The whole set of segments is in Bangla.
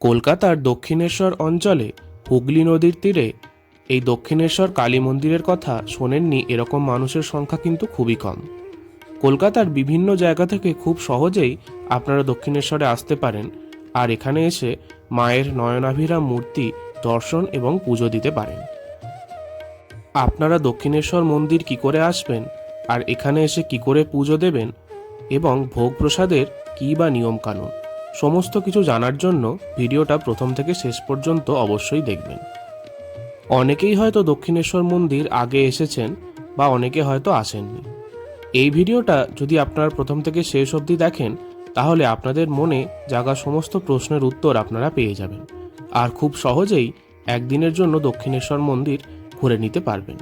কলকাতার দক্ষিণেশ্বর অঞ্চলে হুগলি নদীর তীরে এই দক্ষিণেশ্বর কালী মন্দিরের কথা শোনেননি এরকম মানুষের সংখ্যা কিন্তু খুবই কম। কলকাতার বিভিন্ন জায়গা থেকে খুব সহজেই আপনারা দক্ষিণেশ্বরে আসতে পারেন আর এখানে এসে মায়ের নয়নাভিরা মূর্তি দর্শন এবং পুজো দিতে পারেন। আপনারা দক্ষিণেশ্বর মন্দির কি করে আসবেন আর এখানে এসে কি করে পুজো দেবেন এবং ভোগ প্রসাদের কী বা নিয়মকানুন সমস্ত কিছু জানার জন্য ভিডিওটা প্রথম থেকে শেষ পর্যন্ত অবশ্যই দেখবেন। অনেকেই হয়তো দক্ষিণেশ্বর মন্দির আগে এসেছেন বা অনেকে হয়তো আসেননি। এই ভিডিওটা যদি আপনারা প্রথম থেকে শেষ অবধি দেখেন, তাহলে আপনাদের মনে জাগা সমস্ত প্রশ্নের উত্তর আপনারা পেয়ে যাবেন। আর খুব সহজেই একদিনের জন্য দক্ষিণেশ্বর মন্দির ঘুরে নিতে পারবেন।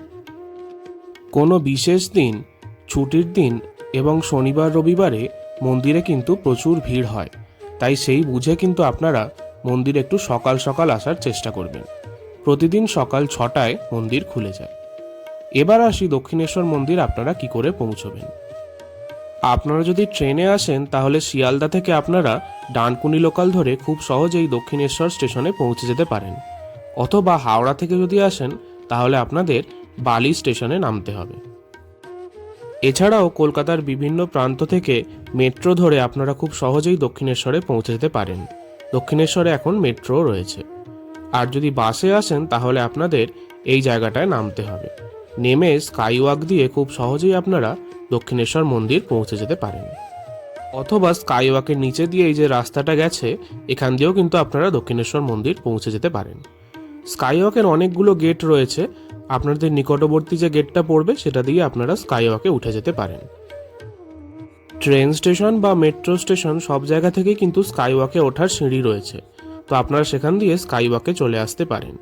কোনো বিশেষ দিন, ছুটির দিন এবং শনিবার, রবিবারে মন্দিরে কিন্তু প্রচুর ভিড় হয়। তাই সেই বুঝে কিন্তু আপনারা মন্দির একটু সকাল সকাল আসার চেষ্টা করবেন। প্রতিদিন সকাল ছটায় মন্দির খুলে যায়। এবার আসি দক্ষিণেশ্বর মন্দির আপনারা কি করে পৌঁছবেন। আপনারা যদি ট্রেনে আসেন, তাহলে শিয়ালদা থেকে আপনারা ডানকুনি লোকাল ধরে খুব সহজেই দক্ষিণেশ্বর স্টেশনে পৌঁছে যেতে পারেন। অথবা হাওড়া থেকে যদি আসেন, তাহলে আপনাদের বালি স্টেশনে নামতে হবে। এছাড়াও কলকাতার বিভিন্ন প্রান্ত থেকে মেট্রো ধরে আপনারা খুব সহজেই দক্ষিণেশ্বরে পৌঁছে যেতে পারেন। দক্ষিণেশ্বরে এখন মেট্রো রয়েছে। আর যদি বাসে আসেন, তাহলে আপনাদের এই জায়গাটায় নামতে হবে। নেমে স্কাইওয়াক দিয়ে খুব সহজেই আপনারা দক্ষিণেশ্বর মন্দির পৌঁছে যেতে পারেন। অথবা স্কাইওয়াকের নিচে দিয়ে এই যে রাস্তাটা গেছে, এখান দিয়েও কিন্তু আপনারা দক্ষিণেশ্বর মন্দির পৌঁছে যেতে পারেন। স্কাইওয়াকের অনেকগুলো গেট রয়েছে আপনাদের নিকটবর্তী যে গেটটা পড়বে, সেটা দিয়ে আপনারা স্কাইওয়াকে উঠে যেতে পারেন। ট্রেন স্টেশন বা মেট্রো স্টেশন সব জায়গা থেকেই কিন্তু স্কাইওয়াকে ওঠার সিঁড়ি রয়েছে। তো আপনারা সেখান দিয়ে স্কাইওয়াকে চলে আসতে পারেন।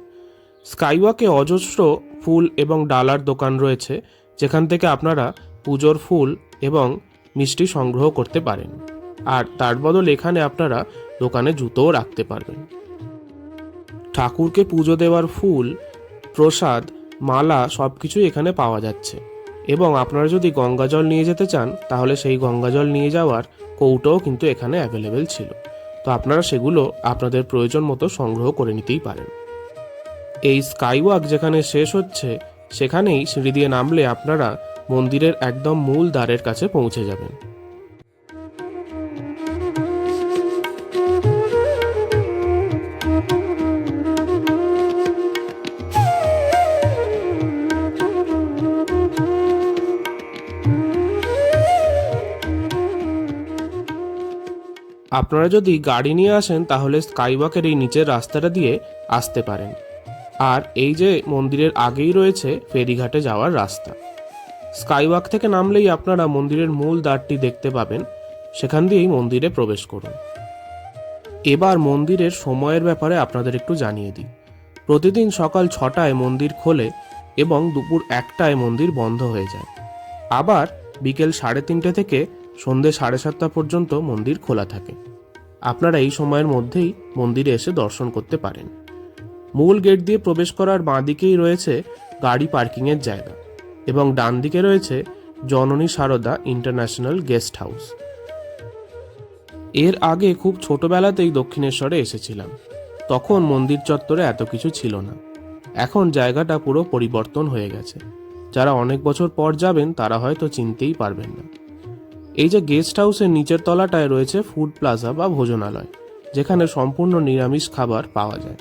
স্কাইওয়াকে অজস্র ফুল এবং ডালার দোকান রয়েছে, যেখান থেকে আপনারা পুজোর ফুল এবং মিষ্টি সংগ্রহ করতে পারেন। আর তার বদল এখানে আপনারা দোকানে জুতোও রাখতে পারবেন। ঠাকুরকে পুজো দেওয়ার ফুল, প্রসাদ মালা সব কিছুই এখানে পাওয়া যাচ্ছে। এবং আপনারা যদি গঙ্গা জল নিয়ে যেতে চান, তাহলে সেই গঙ্গা জল নিয়ে যাওয়ার কৌটোও কিন্তু এখানে অ্যাভেলেবেল ছিল। তো আপনারা সেগুলো আপনাদের প্রয়োজন মতো সংগ্রহ করে নিতেই পারেন। এই স্কাইওয়াক যেখানে শেষ হচ্ছে, সেখানেই সিঁড়ি দিয়ে নামলে আপনারা মন্দিরের একদম মূল দ্বারের কাছে পৌঁছে যাবেন। আপনারা যদি গাড়ি নিয়ে আসেন, তাহলে স্কাইওয়াকের এই নিচের রাস্তাটা দিয়ে আসতে পারেন। আর এই যে মন্দিরের আগেই রয়েছে ফেরিঘাটে যাওয়ার রাস্তা। স্কাইওয়াক থেকে নামলেই আপনারা মন্দিরের মূল দ্বারটি দেখতে পাবেন। সেখান দিয়েই মন্দিরে প্রবেশ করুন। এবার মন্দিরের সময়ের ব্যাপারে আপনাদের একটু জানিয়ে দিই। প্রতিদিন সকাল ছটায় মন্দির খোলে এবং দুপুর একটায় মন্দির বন্ধ হয়ে যায়। আবার বিকেল সাড়ে তিনটে থেকে সন্ধে সাড়ে সাতটা পর্যন্ত মন্দির খোলা থাকে। আপনারা এই সময়ের মধ্যেই মন্দিরে এসে দর্শন করতে পারেন। মূল গেট দিয়ে প্রবেশ করার বাঁ দিকেই রয়েছে গাড়ি পার্কিংয়ের জায়গা এবং ডান দিকে রয়েছে জননী সারদা ইন্টারন্যাশনাল গেস্ট হাউস। এর আগে খুব ছোটবেলাতেই দক্ষিণেশ্বরে এসেছিলাম। তখন মন্দির চত্বরে এত কিছু ছিল না। এখন জায়গাটা পুরো পরিবর্তন হয়ে গেছে। যারা অনেক বছর পর যাবেন তারা হয়তো চিনতেই পারবেন না। এই যে গেস্ট হাউসের নিচের তলাটায় রয়েছে ফুড প্লাজা বা ভোজনালয়, যেখানে সম্পূর্ণ নিরামিষ খাবার পাওয়া যায়।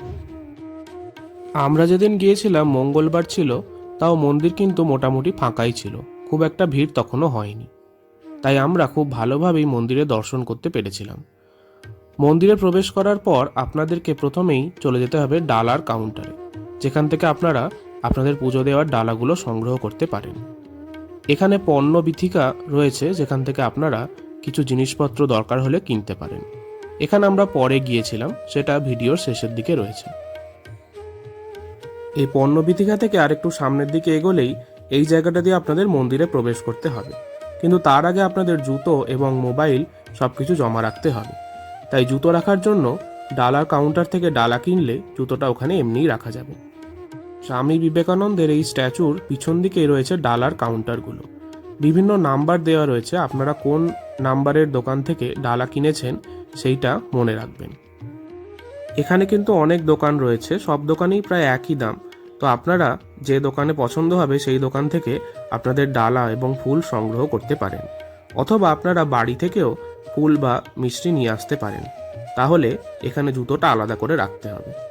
আমরা যেদিন গিয়েছিলাম, মঙ্গলবার ছিল, তাও মন্দির কিন্তু মোটামুটি ফাঁকাই ছিল। খুব একটা ভিড় তখনও হয়নি। তাই আমরা খুব ভালোভাবেই মন্দিরে দর্শন করতে পেরেছিলাম। মন্দিরে প্রবেশ করার পর আপনাদেরকে প্রথমেই চলে যেতে হবে ডালার কাউন্টারে যেখান থেকে আপনারা আপনাদের পুজো দেওয়ার ডালাগুলো সংগ্রহ করতে পারেন। এখানে পণ্য বিথিকা রয়েছে যেখান থেকে আপনারা কিছু জিনিসপত্র দরকার হলে কিনতে পারেন। এখানে আমরা পরে গিয়েছিলাম, সেটা ভিডিওর শেষের দিকে রয়েছে। এই পণ্য বিথিকা থেকে আরেকটু সামনের দিকে এগোলেই এই জায়গাটা দিয়ে আপনাদের মন্দিরে প্রবেশ করতে হবে। কিন্তু তার আগে আপনাদের জুতো এবং মোবাইল সব কিছু জমা রাখতে হবে। তাই জুতো রাখার জন্য ডালার কাউন্টার থেকে ডালা কিনলে জুতোটা ওখানে এমনিই রাখা যাবে। স্বামী বিবেকানন্দের এই স্ট্যাচুর পিছন দিকেই রয়েছে ডালার কাউন্টারগুলো। বিভিন্ন নাম্বার দেওয়া রয়েছে, আপনারা কোন নাম্বারের দোকান থেকে ডালা কিনেছেন সেইটা মনে রাখবেন। এখানে কিন্তু অনেক দোকান রয়েছে, সব দোকানেই প্রায় একই দাম। তো আপনারা যে দোকানে পছন্দ হবে সেই দোকান থেকে আপনাদের ডালা এবং ফুল সংগ্রহ করতে পারেন। অথবা আপনারা বাড়ি থেকেও ফুল বা মিষ্টি নিয়ে আসতে পারেন। তাহলে এখানে জুতোটা আলাদা করে রাখতে হবে।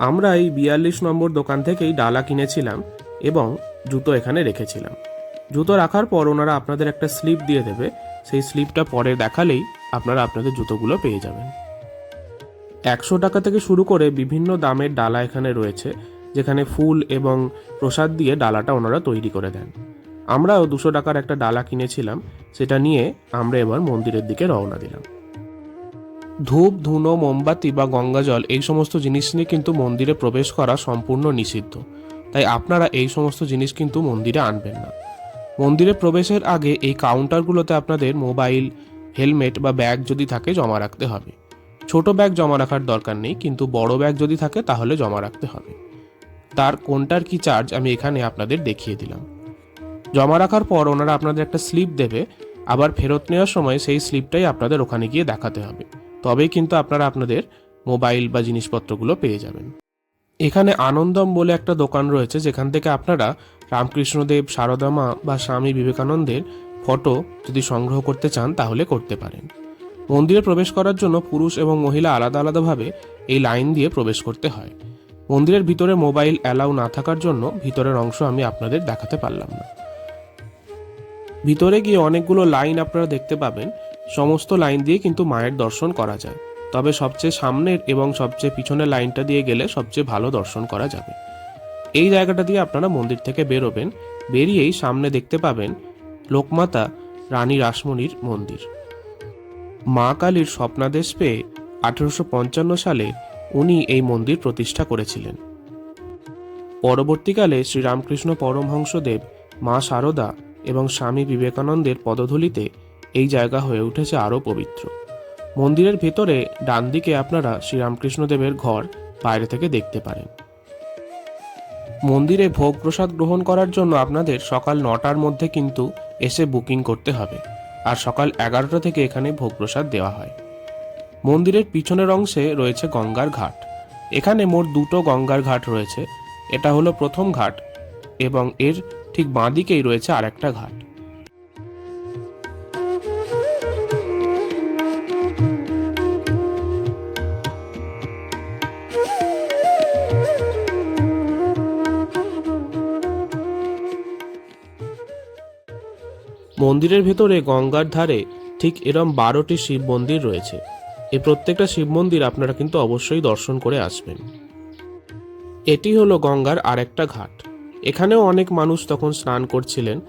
আমরা এই বিয়াল্লিশ নম্বর দোকান থেকেই ডালা কিনেছিলাম এবং জুতো এখানে রেখেছিলাম। জুতো রাখার পর ওনারা আপনাদের একটা স্লিপ দিয়ে দেবে। সেই স্লিপটা পরে দেখালেই আপনারা আপনাদের জুতোগুলো পেয়ে যাবেন। একশো টাকা থেকে শুরু করে বিভিন্ন দামের ডালা এখানে রয়েছে, যেখানে ফুল এবং প্রসাদ দিয়ে ডালাটা ওনারা তৈরি করে দেন। আমরাও দুশো টাকার একটা ডালা কিনেছিলাম, সেটা নিয়ে আমরা এবার মন্দিরের দিকে রওনা দিলাম। ধূপ, ধুনো, মোমবাতি বা গঙ্গাজল এই সমস্ত জিনিস নিয়ে কিন্তু মন্দিরে প্রবেশ করা সম্পূর্ণ নিষিদ্ধ। তাই আপনারা এই সমস্ত জিনিস কিন্তু মন্দিরে আনবেন না। মন্দিরে প্রবেশের আগে এই কাউন্টারগুলোতে আপনাদের মোবাইল, হেলমেট বা ব্যাগ যদি থাকে জমা রাখতে হবে। ছোট ব্যাগ জমা রাখার দরকার নেই, কিন্তু বড় ব্যাগ যদি থাকে তাহলে জমা রাখতে হবে। তার কোনটার কি চার্জ আমি এখানে আপনাদের দেখিয়ে দিলাম। জমা রাখার পর ওনারা আপনাদের একটা স্লিপ দেবে, আবার ফেরত নেওয়ার সময় সেই স্লিপটাই আপনাদের ওখানে গিয়ে দেখাতে হবে। তবেই কিন্তু আপনারা আপনাদের মোবাইল বা জিনিসপত্রগুলো পেয়ে যাবেন। এখানে আনন্দম বলে একটা দোকান রয়েছে, যেখান থেকে আপনারা রামকৃষ্ণদেব, সারদামা বা স্বামী বিবেকানন্দের ফটো যদি সংগ্রহ করতে চান, তাহলে করতে পারেন। মন্দিরে প্রবেশ করার জন্য পুরুষ এবং মহিলা আলাদা আলাদাভাবে এই লাইন দিয়ে প্রবেশ করতে হয়। মন্দিরের ভিতরে মোবাইল অ্যালাউ না থাকার জন্য ভিতরের অংশ আমি আপনাদের দেখাতে পারলাম না। ভিতরে গিয়ে অনেকগুলো লাইন আপনারা দেখতে পাবেন। সমস্ত লাইন দিয়ে কিন্তু মায়ের দর্শন করা যায়। তবে সবচেয়ে সামনের এবং সবচেয়ে পিছনের লাইনটা দিয়ে গেলে সবচেয়ে ভালো দর্শন করা যাবে। এই জায়গাটা দিয়ে আপনারা মন্দির থেকে বেরোবেন, বেরিয়েই সামনে দেখতে পাবেন লোকমাতা রানী রাসমণির মন্দির। মা কালীর স্বপ্নাদেশ পেয়ে আঠেরোশো পঞ্চান্ন সালে উনি এই মন্দির প্রতিষ্ঠা করেছিলেন। পরবর্তীকালে শ্রীরামকৃষ্ণ পরমহংসদেব মা শারদা এবং স্বামী বিবেকানন্দের পদধূলিতে এই জায়গা হয়ে উঠেছে আরও পবিত্র। মন্দিরের ভেতরে ডান দিকে আপনারা শ্রীরামকৃষ্ণদেবের ঘর বাইরে থেকে দেখতে পারেন। মন্দিরে ভোগ প্রসাদ গ্রহণ করার জন্য আপনাদের সকাল নটার মধ্যে কিন্তু এসে বুকিং করতে হবে, আর সকাল এগারোটা থেকে এখানে ভোগ প্রসাদ দেওয়া হয়। মন্দিরের পিছনের অংশে রয়েছে গঙ্গার ঘাট। এখানে মোট দুটো গঙ্গার ঘাট রয়েছে, এটা হলো প্রথম ঘাট এবং এর ঠিক বাঁ দিকেই রয়েছে আরেকটা ঘাট। মন্দিরের ভেতরে গঙ্গার ধারে ঠিক এরম বারোটি শিব মন্দির রয়েছে। এই প্রত্যেকটা শিব মন্দির আপনারা কিন্তু অবশ্যই দর্শন করে আসবেন। এটি হলো গঙ্গার আরেকটা ঘাট। এখানেও অনেক মানুষ তখন স্নান করছিলেন।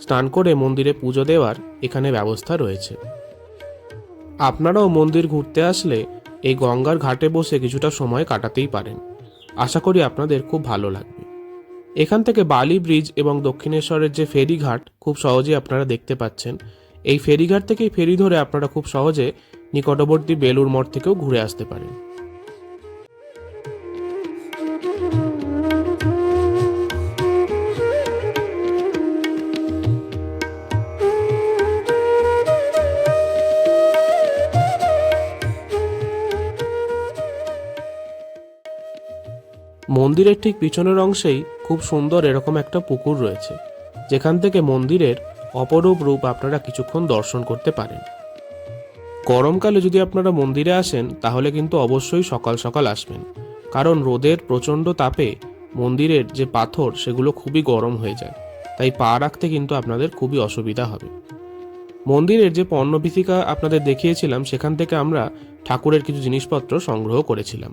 স্নান করে মন্দিরে পুজো দেওয়ার এখানে ব্যবস্থা রয়েছে। আপনারাও মন্দির ঘুরতে আসলে এই গঙ্গার ঘাটে বসে কিছুটা সময় কাটাতেই পারেন। আশা করি আপনাদের খুব ভালো লাগবে। এখান থেকে বালি ব্রিজ এবং দক্ষিণেশ্বরের যে ফেরিঘাট খুব সহজেই আপনারা দেখতে পাচ্ছেন। এই ফেরিঘাট থেকেই ফেরি ধরে আপনারা খুব সহজে নিকটবর্তী বেলুর মঠ থেকেও ঘুরে আসতে পারেন। মন্দিরের ঠিক পিছনের অংশেই খুব সুন্দর এরকম একটা পুকুর রয়েছে, যেখান থেকে মন্দিরের অপরূপ রূপ আপনারা কিছুক্ষণ দর্শন করতে পারেন। গরমকালে যদি আপনারা মন্দিরে আসেন, তাহলে কিন্তু অবশ্যই সকাল সকাল আসবেন, কারণ রোদের প্রচণ্ড তাপে মন্দিরের যে পাথর, সেগুলো খুবই গরম হয়ে যায়, তাই পা রাখতে কিন্তু আপনাদের খুবই অসুবিধা হবে। মন্দিরের যে পণ্যবিথিকা আপনাদের দেখিয়েছিলাম, সেখান থেকে আমরা ঠাকুরের কিছু জিনিসপত্র সংগ্রহ করেছিলাম।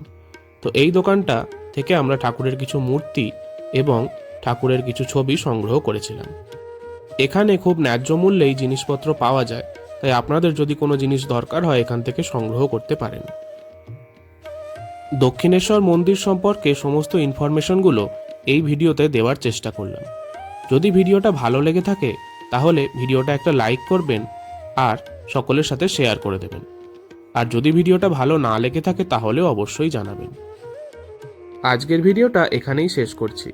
তো এই দোকানটা থেকে আমরা ঠাকুরের কিছু মূর্তি এবং ঠাকুরের কিছু ছবি সংগ্রহ করেছিলাম। এখানে খুব ন্যায্য মূল্যেই জিনিসপত্র পাওয়া যায়, তাই আপনাদের যদি কোনো জিনিস দরকার হয় এখান থেকে সংগ্রহ করতে পারেন। দক্ষিণেশ্বর মন্দির সম্পর্কে সমস্ত ইনফরমেশনগুলো এই ভিডিওতে দেওয়ার চেষ্টা করলাম। যদি ভিডিওটা ভালো লেগে থাকে, তাহলে ভিডিওটা একটা লাইক করবেন আর সকলের সাথে শেয়ার করে দেবেন। আর যদি ভিডিওটা ভালো না লেগে থাকে, তাহলেও অবশ্যই জানাবেন। আজকের ভিডিওটা এখানেই শেষ করছি।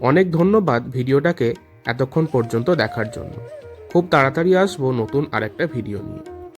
অনেক ধন্যবাদ ভিডিওটাকে এতক্ষণ পর্যন্ত দেখার জন্য। খুব তাড়াতাড়ি আসব নতুন আরেকটা ভিডিও নিয়ে।